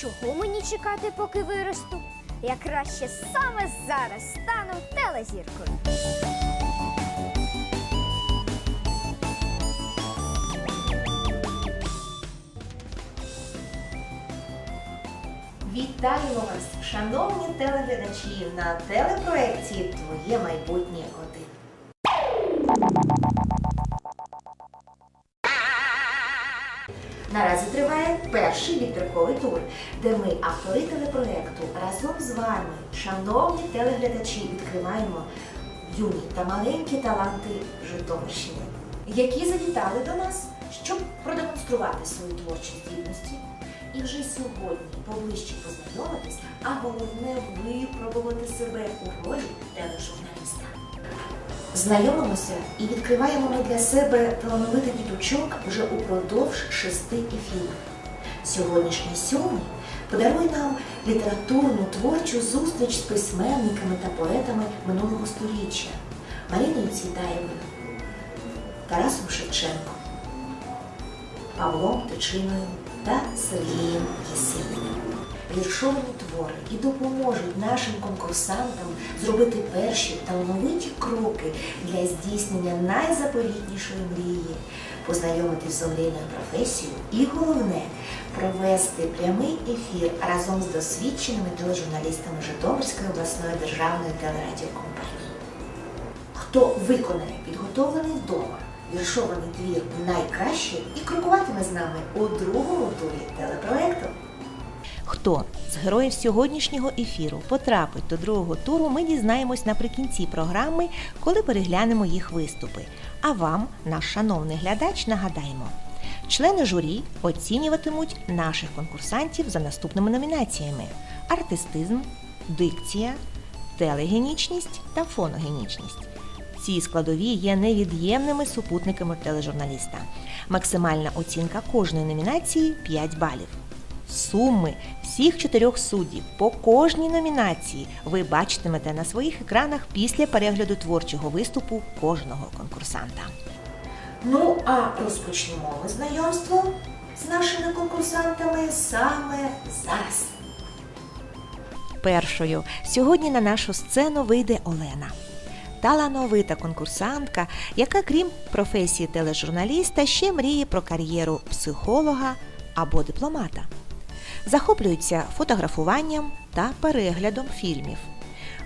Чого мені чекати, поки виросту? Я краще саме зараз стану телезіркою. Вітаємо вас, шановні телеглядачі, на телепроекції Твоє майбутнє один. Де ми, автори телепроекту, разом з вами, шановні телеглядачі, відкриваємо юні та маленькі таланти Житомирщини, які завітали до нас, щоб продемонструвати свої творчі здібності. І вже сьогодні поближче познайомитись, а головне випробувати себе у ролі тележурналіста. Знайомимося і відкриваємо ми для себе талановитих діточок вже упродовж шести ефірів. Сьогоднішній сьомий подарує нам літературну творчу зустріч з письменниками та поетами минулого століття Маріною Цвітаєвою, Тарасом Шевченком, Павлом Тичиною та Сергієм Єсиним. Віршовані твори і допоможуть нашим конкурсантам зробити перші талановиті кроки для здійснення найзаповітнішої мрії, познайомитись з омрійною професією і головне провести прямий ефір разом з досвідченими тележурналістами Житомирської обласної державної телерадіокомпанії. Хто виконає підготовлений вдома віршований твір найкраще і крокуватиме з нами у другому турі телепроекту. Хто героїв сьогоднішнього ефіру потрапить до другого туру, ми дізнаємось наприкінці програми, коли переглянемо їх виступи. А вам, наш шановний глядач, нагадаємо. Члени журі оцінюватимуть наших конкурсантів за наступними номінаціями: артистизм, дикція, телегенічність та фоногенічність. Ці складові є невід'ємними супутниками тележурналіста. Максимальна оцінка кожної номінації 5 балів. Суми всіх чотирьох суддів по кожній номінації ви бачитимете на своїх екранах після перегляду творчого виступу кожного конкурсанта. Ну а розпочнемо ми знайомство з нашими конкурсантами саме зараз. Першою сьогодні на нашу сцену вийде Олена. Талановита конкурсантка, яка, крім професії тележурналіста, ще мріє про кар'єру психолога або дипломата. Захоплюється фотографуванням та переглядом фільмів.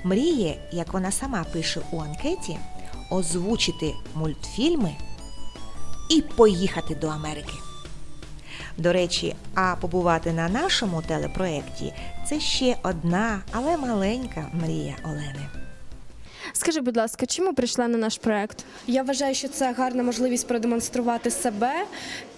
Мріє, як вона сама пише у анкеті, озвучити мультфільми і поїхати до Америки. До речі, а побувати на нашому телепроекті це ще одна, але маленька мрія Олени. Скажи, будь ласка, чому прийшла на наш проект? Я вважаю, що це гарна можливість продемонструвати себе,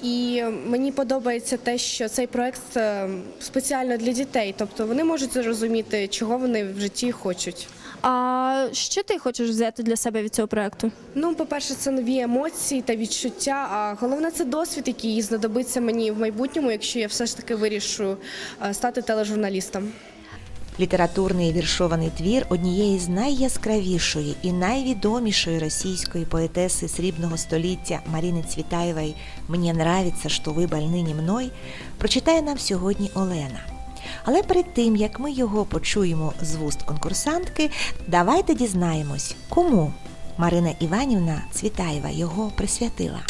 і мені подобається те, що цей проект е, спеціально для дітей, тобто вони можуть зрозуміти, чого вони в житті хочуть. А що ти хочеш взяти для себе від цього проекту? Ну, по-перше, це нові емоції та відчуття. А головне це досвід, який знадобиться мені в майбутньому, якщо я все ж таки вирішу е, стати тележурналістом. Літературний віршований твір однієї з найяскравішої і найвідомішої російської поетеси срібного століття Маріни Цвітаєвої «Мені нравиться, що ви больны мною» прочитає нам сьогодні Олена. Але перед тим, як ми його почуємо з вуст конкурсантки, давайте дізнаємось, кому Марина Іванівна Цвітаєва його присвятила.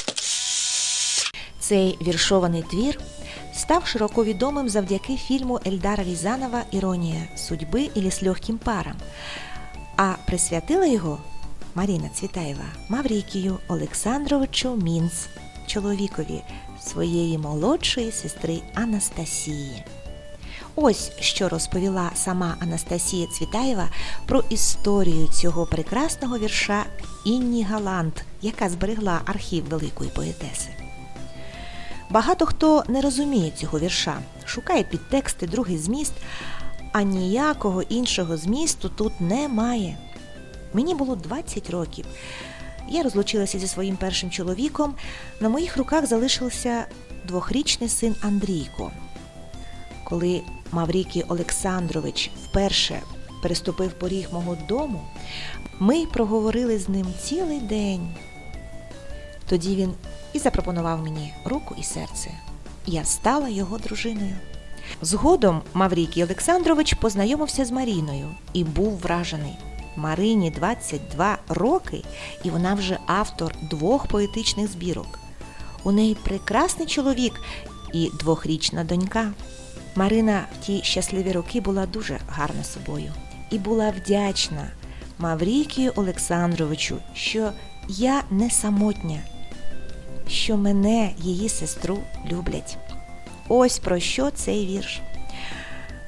Цей віршований твір став широко відомим завдяки фільму Ельдара Рязанова Іронія судьби или з легким паром. А присвятила його Маріна Цвітаєва Маврікію Олександровичу Мінц, чоловікові своєї молодшої сестри Анастасії. Ось що розповіла сама Анастасія Цвітаєва про історію цього прекрасного вірша Інні Галант, яка зберегла архів великої поетеси. Багато хто не розуміє цього вірша, шукає підтексти, другий зміст, а ніякого іншого змісту тут немає. Мені було 20 років. Я розлучилася зі своїм першим чоловіком. На моїх руках залишився двохрічний син Андрійко. Коли Маврікій Олександрович вперше переступив поріг мого дому, ми проговорили з ним цілий день. Тоді він і запропонував мені руку і серце. Я стала його дружиною. Згодом Маврікій Олександрович познайомився з Маріною і був вражений. Марині 22 роки, і вона вже автор двох поетичних збірок. У неї прекрасний чоловік і двохрічна донька. Марина в ті щасливі роки була дуже гарна собою і була вдячна Маврікію Олександровичу, що я не самотня, що мене, її сестру, люблять. Ось про що цей вірш.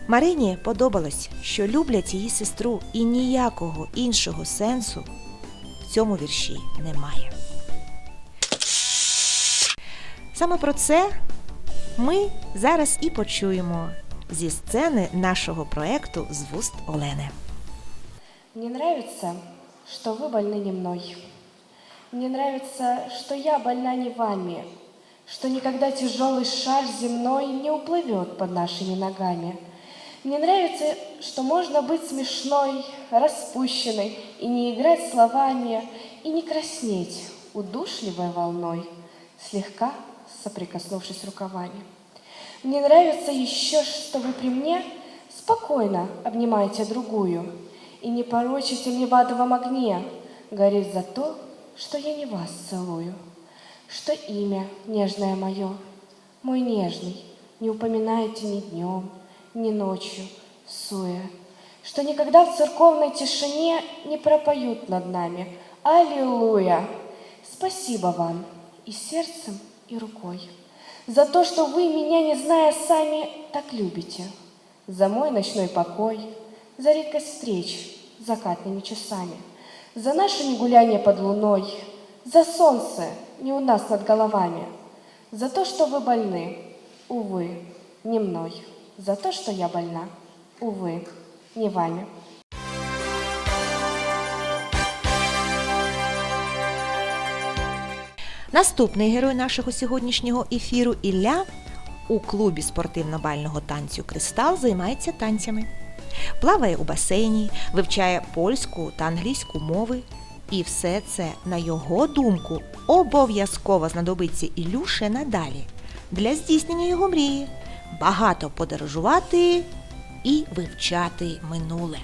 Марині подобалось, що люблять її сестру, і ніякого іншого сенсу в цьому вірші немає. Саме про це ми зараз і почуємо зі сцени нашого проекту з вуст Олени. Нравится, что вы больны не мной. Мне нравится, что я больна не вами, что никогда тяжелый шар земной не уплывет под нашими ногами. Мне нравится, что можно быть смешной, распущенной и не играть словами, и не краснеть удушливой волной, слегка соприкоснувшись рукавами. Мне нравится еще, что вы при мне спокойно обнимаете другую и не порочите мне в адовом огне, гореть за то, что я не вас целую, что имя нежное мое, мой нежный, не упоминаете ни днем, ни ночью, суя, что никогда в церковной тишине не пропоют над нами «Аллилуйя!» Спасибо вам и сердцем, и рукой за то, что вы, меня не зная сами, так любите, за мой ночной покой, за редкость встреч закатными часами, за нашими гуляния под луной, за солнце не у нас над головами, за то, что вы больны, увы, не мной, за то, что я больна, увы, не вами. Наступний герой нашого сьогоднішнього ефіру Ілля у клубі спортивно-бального танцю Кристал займається танцями. Плаває у басейні, вивчає польську та англійську мови. І все це, на його думку, обов'язково знадобиться Ілюше надалі для здійснення його мрії, багато подорожувати і вивчати минуле.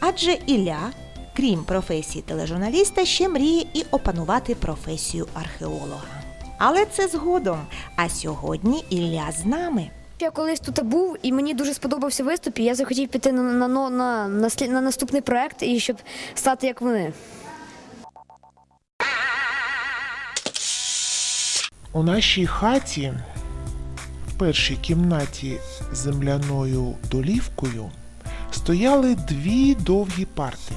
Адже Ілля, крім професії тележурналіста, ще мріє і опанувати професію археолога. Але це згодом. А сьогодні Ілля з нами. Я колись тут був, і мені дуже сподобався виступ, і я захотів піти на, на, на, на, на, на наступний проект, і щоб стати як вони. У нашій хаті в першій кімнаті з земляною долівкою стояли дві довгі парти.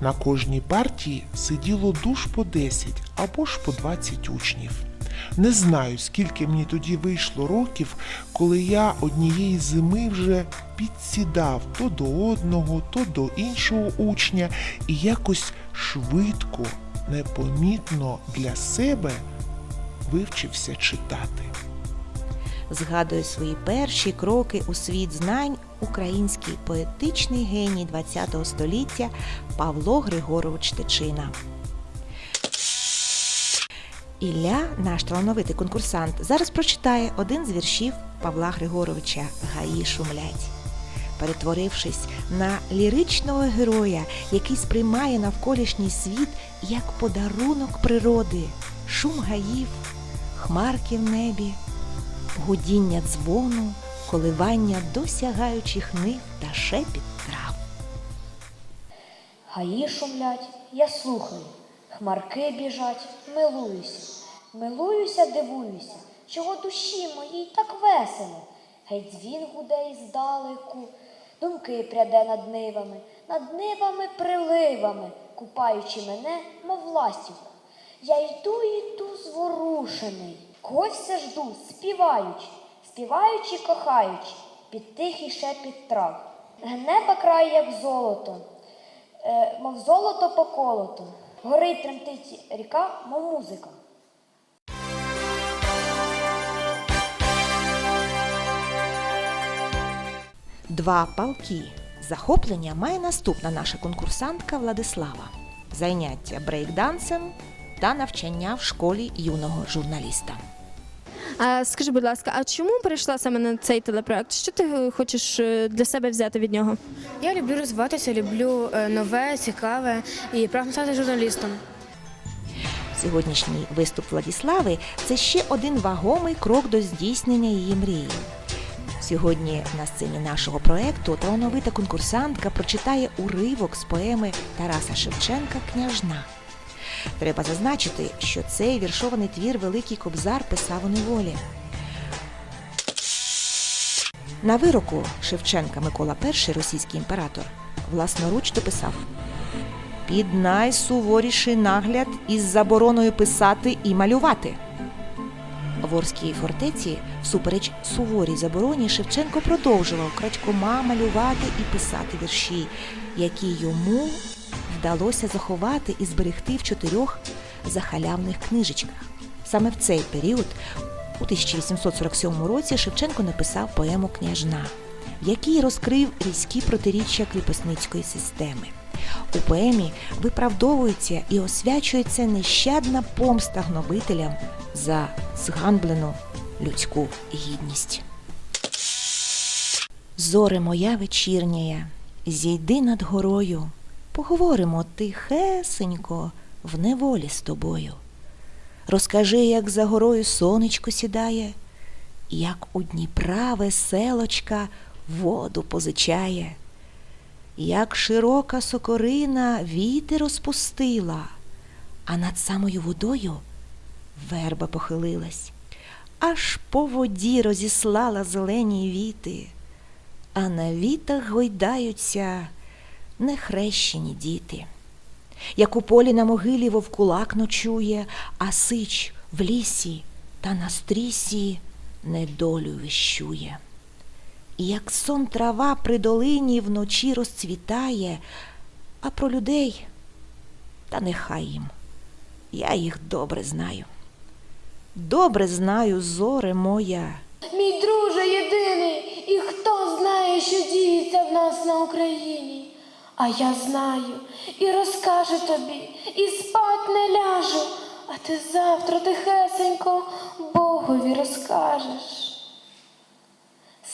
На кожній парті сиділо душ по 10 або ж по 20 учнів. Не знаю, скільки мені тоді вийшло років, коли я однієї зими вже підсідав то до одного, то до іншого учня і якось швидко, непомітно для себе вивчився читати. Згадує свої перші кроки у світ знань український поетичний геній ХХ століття Павло Григорович Тичина. Ілля, наш талановитий конкурсант, зараз прочитає один з віршів Павла Григоровича Гаї шумлять. Перетворившись на ліричного героя, який сприймає навколишній світ як подарунок природи, шум гаїв, хмарки в небі, гудіння дзвону, коливання досягаючих нив та шепіт трав. Гаї шумлять, я слухаю, хмарки біжать, милуюся. Милуюся, дивуюся, чого душі моїй так весело. Гей дзвін гуде іздалеку, думки пряде над нивами, над нивами приливами, купаючи мене, мов ластівку. Я йду, йду зворушений, когось все жду, співаючи, співаючи, кохаючи, під тихий шепіт трав. Неба край, як золото, е, мов золото поколото. Горить тремтить ріка, мов музика. Два палки. Захоплення має наступна наша конкурсантка Владислава. Заняття брейкдансом та навчання в школі юного журналіста. А скажи, будь ласка, а чому прийшла саме на цей телепроект? Що ти е, хочеш е, для себе взяти від нього? Я люблю розвиватися, люблю е, нове, цікаве і прагну стати журналістом. Сьогоднішній виступ Владислави це ще один вагомий крок до здійснення її мрії. Сьогодні на сцені нашого проекту талановита конкурсантка прочитає уривок з поеми Тараса Шевченка Княжна. Треба зазначити, що цей віршований твір Великий Кобзар писав у неволі. На вироку Шевченка Микола І, російський імператор, власноруч дописав під найсуворіший нагляд із забороною писати і малювати. В фортеці, всупереч суворій забороні, Шевченко продовжував крадькома малювати і писати вірші, які йому вдалося заховати і зберегти в чотирьох захалявних книжечках. Саме в цей період, у 1847 році, Шевченко написав поему Княжна, в якій розкрив різкі протиріччя кріпосницької системи. У поемі виправдовується і освячується нещадна помста гнобителям за зганблену людську гідність. Зоре моя вечірняя, зійди над горою, поговоримо тихесенько в неволі з тобою. Розкажи, як за горою сонечко сідає, як у Дніпра веселочка воду позичає як широка сокорина віти розпустила, а над самою водою верба похилилась, аж по воді розіслала зелені віти, а на вітах гойдаються нехрещені діти. Як у полі на могилі вовкулак ночує, а сич в лісі та на стрісі недолю віщує. І як сон трава при долині вночі розцвітає, а про людей та нехай їм. Я їх добре знаю. Добре знаю, зоре моя. Мій друже єдиний, і хто знає, що діється в нас на Україні. А я знаю і розкажу тобі, і спать не ляжу, а ти завтра тихесенько Богові розкажеш.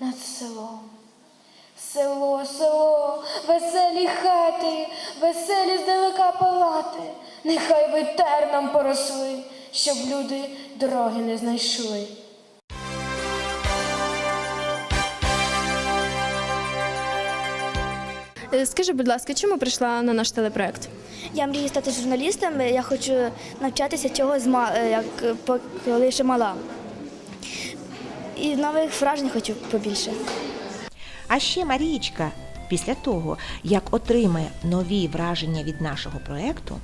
над селом. Село, село, веселі хати, веселі здалека палати, нехай би терном поросли, щоб люди дороги не знайшли. Е, Скажи, будь ласка, чому прийшла на наш телепроект? Я мрію стати журналістом. Я хочу навчатися чогось, ма- е, як е, по- коли ще мала. І нових вражень хочу побільше. А ще Марієчка, після того, як отримає нові враження від нашого проекту,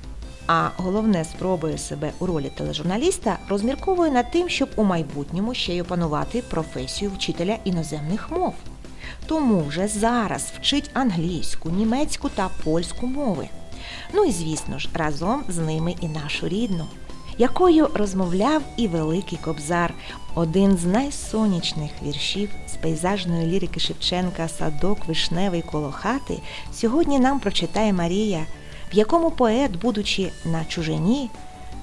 а головне спробує себе у ролі тележурналіста, розмірковує над тим, щоб у майбутньому ще й опанувати професію вчителя іноземних мов. Тому вже зараз вчить англійську, німецьку та польську мови. Ну і звісно ж, разом з ними і нашу рідну, якою розмовляв і Великий Кобзар, один з найсонячних віршів з пейзажної лірики Шевченка Садок вишневий коло хати сьогодні нам прочитає Марія, в якому поет, будучи на чужині,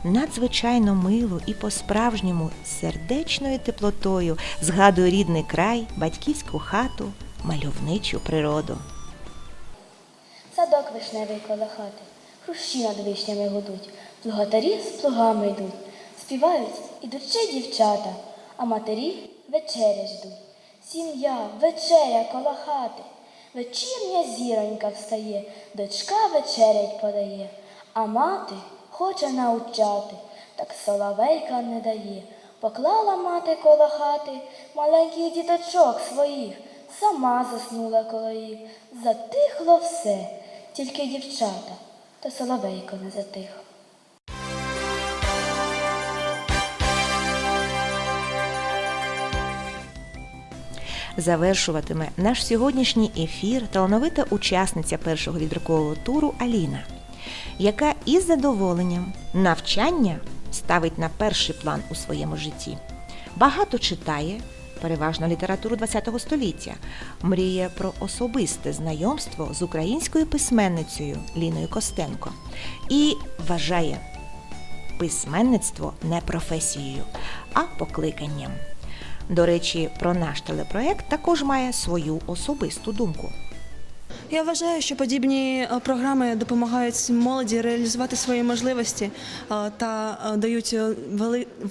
надзвичайно мило і по-справжньому сердечною теплотою згадує рідний край, батьківську хату, мальовничу природу. Садок вишневий коло хати, хрущі над вишнями гудуть, плугатарі з плугами йдуть, співають ідучи дівчата, а матері вечеря ждуть. Сім'я, вечеря коло хати, вечірня зіронька встає, дочка вечерять подає, а мати хоче научати, так соловейка не дає. Поклала мати коло хати маленьких діточок своїх, сама заснула коло їх. Затихло все, тільки дівчата, та соловейко не затих. Завершуватиме наш сьогоднішній ефір талановита учасниця першого відрокового туру Аліна, яка із задоволенням навчання ставить на перший план у своєму житті. Багато читає, переважно літературу ХХ століття, мріє про особисте знайомство з українською письменницею Ліною Костенко і вважає письменництво не професією, а покликанням. До речі, про наш телепроект також має свою особисту думку. Я вважаю, що подібні е, програми допомагають молоді реалізувати свої можливості е, та е, дають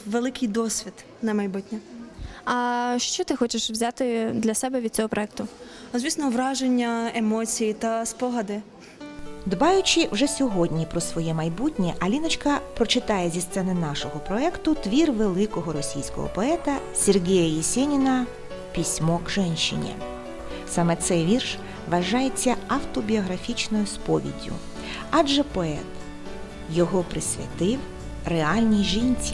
великий досвід на майбутнє. А що ти хочеш взяти для себе від цього проекту? Звісно, враження, емоції та спогади. Дбаючи вже сьогодні про своє майбутнє, Аліночка прочитає зі сцени нашого проекту твір великого російського поета Сергія Єсеніна Письмо к женщині. Саме цей вірш вважається автобіографічною сповіддю, адже поет його присвятив реальній жінці.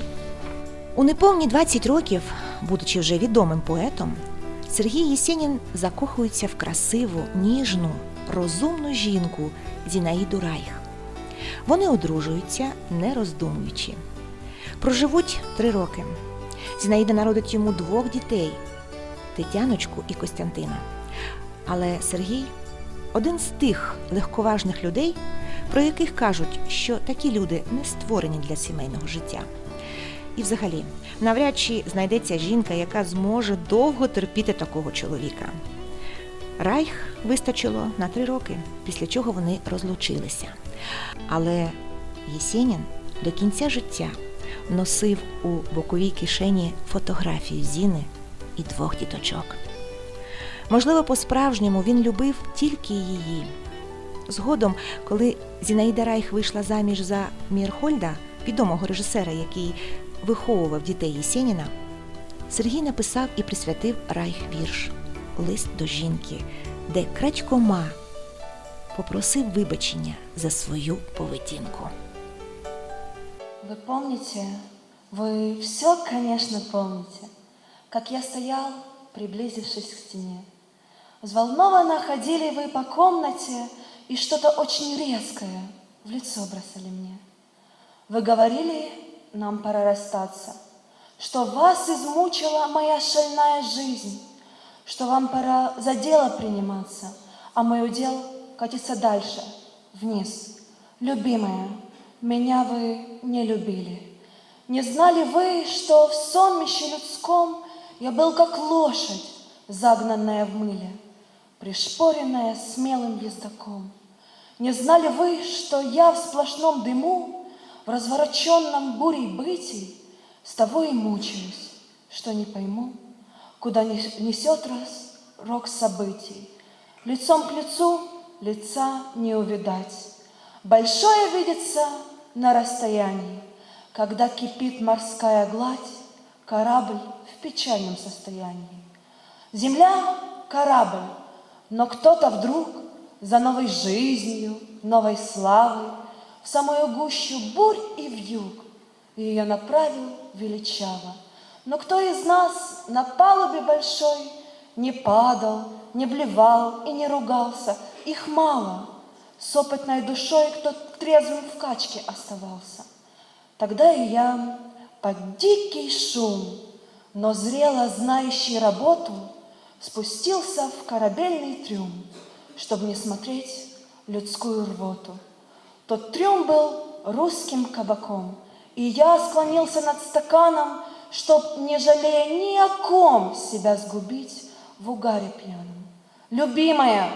У неповні 20 років, будучи вже відомим поетом, Сергій Єсенін закохується в красиву, ніжну, розумну жінку Зінаїду Райх. Вони одружуються, не роздумуючи. Проживуть три роки. Зінаїда народить йому двох дітей Тетяночку і Костянтина. Але Сергій один з тих легковажних людей, про яких кажуть, що такі люди не створені для сімейного життя. І взагалі, навряд чи знайдеться жінка, яка зможе довго терпіти такого чоловіка. Райх вистачило на три роки, після чого вони розлучилися. Але Єсенін до кінця життя носив у боковій кишені фотографію Зіни і двох діточок. Можливо, по-справжньому він любив тільки її. Згодом, коли Зінаїда Райх вийшла заміж за Мірхольда, відомого режисера, який виховував дітей Єсеніна, Сергій написав і присвятив Райх вірш Лист до жінки, де крадькома попросив вибачення за свою поведінку. Вы помните, вы все, конечно, помните, как я стоял, приблизившись к стене. Взволнованно ходили вы по комнате и что-то очень резкое в лицо бросали мне. Вы говорили, нам пора расстаться, что вас измучила моя шальная жизнь, что вам пора за дело приниматься, а мой удел катится дальше, вниз. Любимая, меня вы не любили. Не знали вы, что в сонмище людском я был как лошадь, загнанная в мыле, пришпоренная смелым ездаком. Не знали вы, что я в сплошном дыму, в развороченном бурей бытий, с того и мучаюсь, что не пойму, куда не- несет раз рок событий. Лицом к лицу лица не увидать. Большое видится на расстоянии, когда кипит морская гладь, корабль в печальном состоянии. Земля — корабль, но кто-то вдруг за новой жизнью, новой славой в самую гущу бурь и вьюг ее направил величаво. Но кто из нас на палубе большой не падал, не блевал и не ругался? Их мало. С опытной душой кто трезвым в качке оставался. Тогда и я под дикий шум, но зрело знающий работу, спустился в корабельный трюм, чтобы не смотреть людскую рвоту. Тот трюм был русским кабаком, И я склонился над стаканом, чтоб, не жалея ни о ком, себя сгубить в угаре пьяном. Любимая,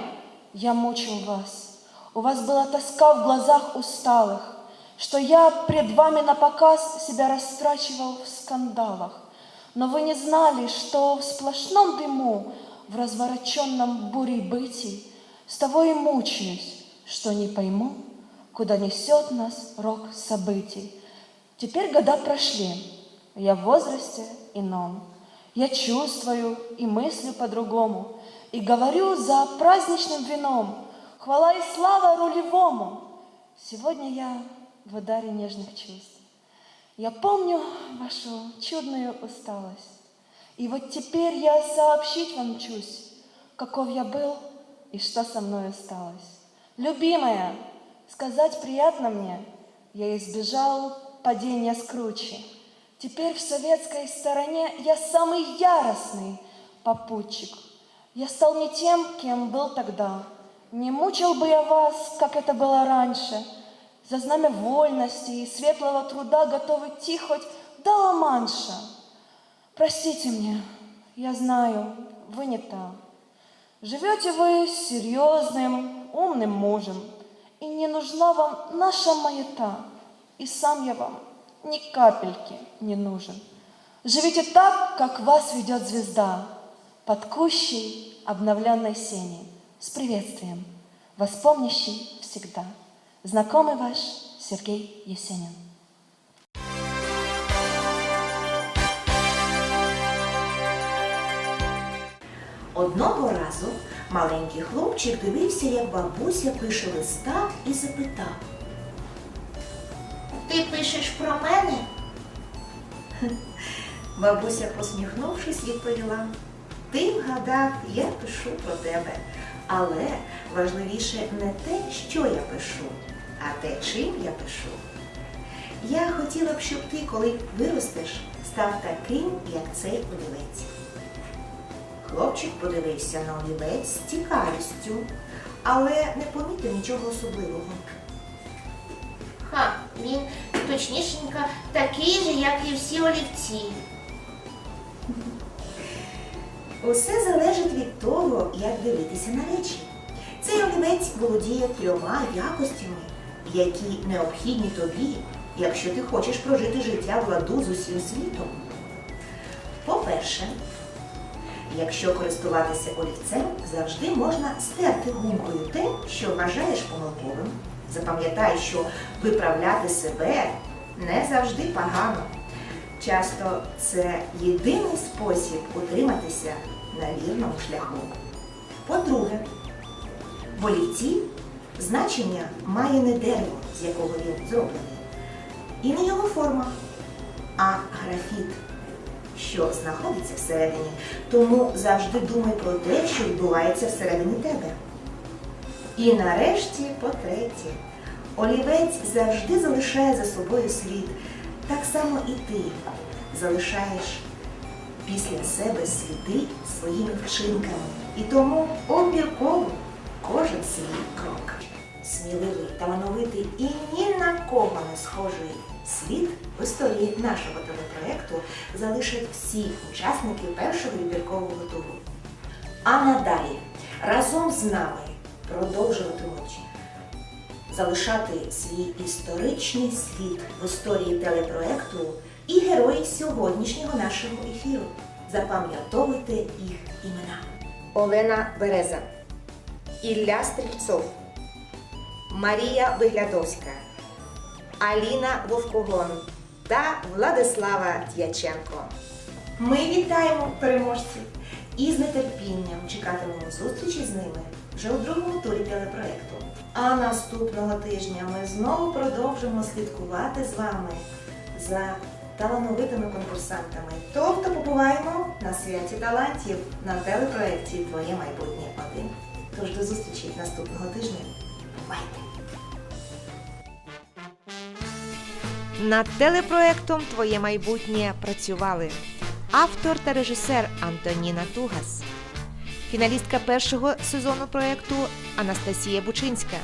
я мучил вас. У вас была тоска в глазах усталых, что я пред вами на показ себя растрачивал в скандалах. Но вы не знали, что в сплошном дыму, в развороченном буре бытий, с того и мучаюсь, что не пойму, куда несет нас рок событий. Теперь года прошли, я в возрасте ином. Я чувствую и мыслю по-другому, и говорю за праздничным вином. Хвала и слава рулевому. Сегодня я в ударе нежных чувств. Я помню вашу чудную усталость. И вот теперь я сообщить вам чусь, каков я был и что со мной осталось. Любимая, сказать приятно мне, я избежал падения с кручи. Теперь в советской стороне я самый яростный попутчик. Я стал не тем, кем был тогда. Не мучил бы я вас, как это было раньше. За знамя вольности и светлого труда готов идти хоть до Ла-Манша. Простите мне, я знаю, вы не та. Живете вы серьезным, умным мужем, и не нужна вам наша маята, и сам я вам ни капельки не нужен. Живите так, как вас ведет звезда, под кущей обновленной сени, с приветствием, вас всегда. Знакомый ваш Сергей Есенин. Одного разу маленький хлопчик дивився, як бабуся пише листа і запитав. Ти пишеш про мене? Бабуся, посміхнувшись, відповіла. Ти вгадав, я пишу про тебе. Але важливіше не те, що я пишу, а те, чим я пишу. Я хотіла б, щоб ти, коли виростеш, став таким, як цей олівець. Хлопчик подивився на олівець з цікавістю, але не помітив нічого особливого. Ха, він точнішенько такий же, як і всі олівці. Усе залежить від того, як дивитися на речі. Цей олівець володіє трьома якостями, які необхідні тобі, якщо ти хочеш прожити життя в ладу з усім світом. По-перше, якщо користуватися олівцем, завжди можна стерти гумкою те, що вважаєш помилковим. Запам'ятай, що виправляти себе не завжди погано. Часто це єдиний спосіб утриматися на вірному шляху. По-друге, в олівці значення має не дерево, з якого він зроблений, і не його форма, а графіт, що знаходиться всередині. Тому завжди думай про те, що відбувається всередині тебе. І нарешті, по-третє, олівець завжди залишає за собою слід. Так само і ти залишаєш після себе сліди своїми вчинками. І тому обмірковуй кожен свій крок. Сміливий, талановитий і ні на кого не схожий слід в історії нашого телепроекту залишать всі учасники першого відбіркового туру. А надалі разом з нами продовжуватимуть залишати свій історичний слід в історії телепроекту і герої сьогоднішнього нашого ефіру. Запам'ятовуйте їх імена. Олена Береза, Ілля Стрільцов, Марія Виглядовська, Аліна Вовкогон та Владислава Дяченко. Ми вітаємо переможців і з нетерпінням чекатимемо зустрічі з ними вже у другому турі телепроекту. А наступного тижня ми знову продовжимо слідкувати з вами за талановитими конкурсантами. Тобто побуваємо на святі талантів на телепроекті Твоє майбутнє один. Тож до зустрічі наступного тижня. Бувайте! Над телепроектом Твоє майбутнє працювали автор та режисер Антоніна Тугас, фіналістка першого сезону проекту Анастасія Бучинська,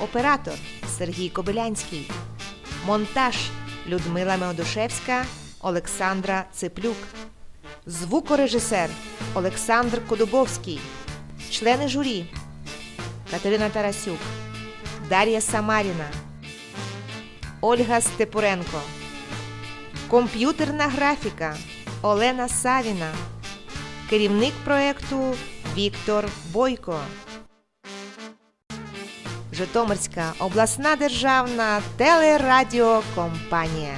оператор Сергій Кобилянський, монтаж Людмила Меодушевська, Олександра Циплюк, звукорежисер Олександр Кодубовський, члени журі Катерина Тарасюк, Дар'я Самаріна, Ольга Степуренко, комп'ютерна графіка Олена Савіна, керівник проєкту Віктор Бойко. Житомирська обласна державна телерадіокомпанія.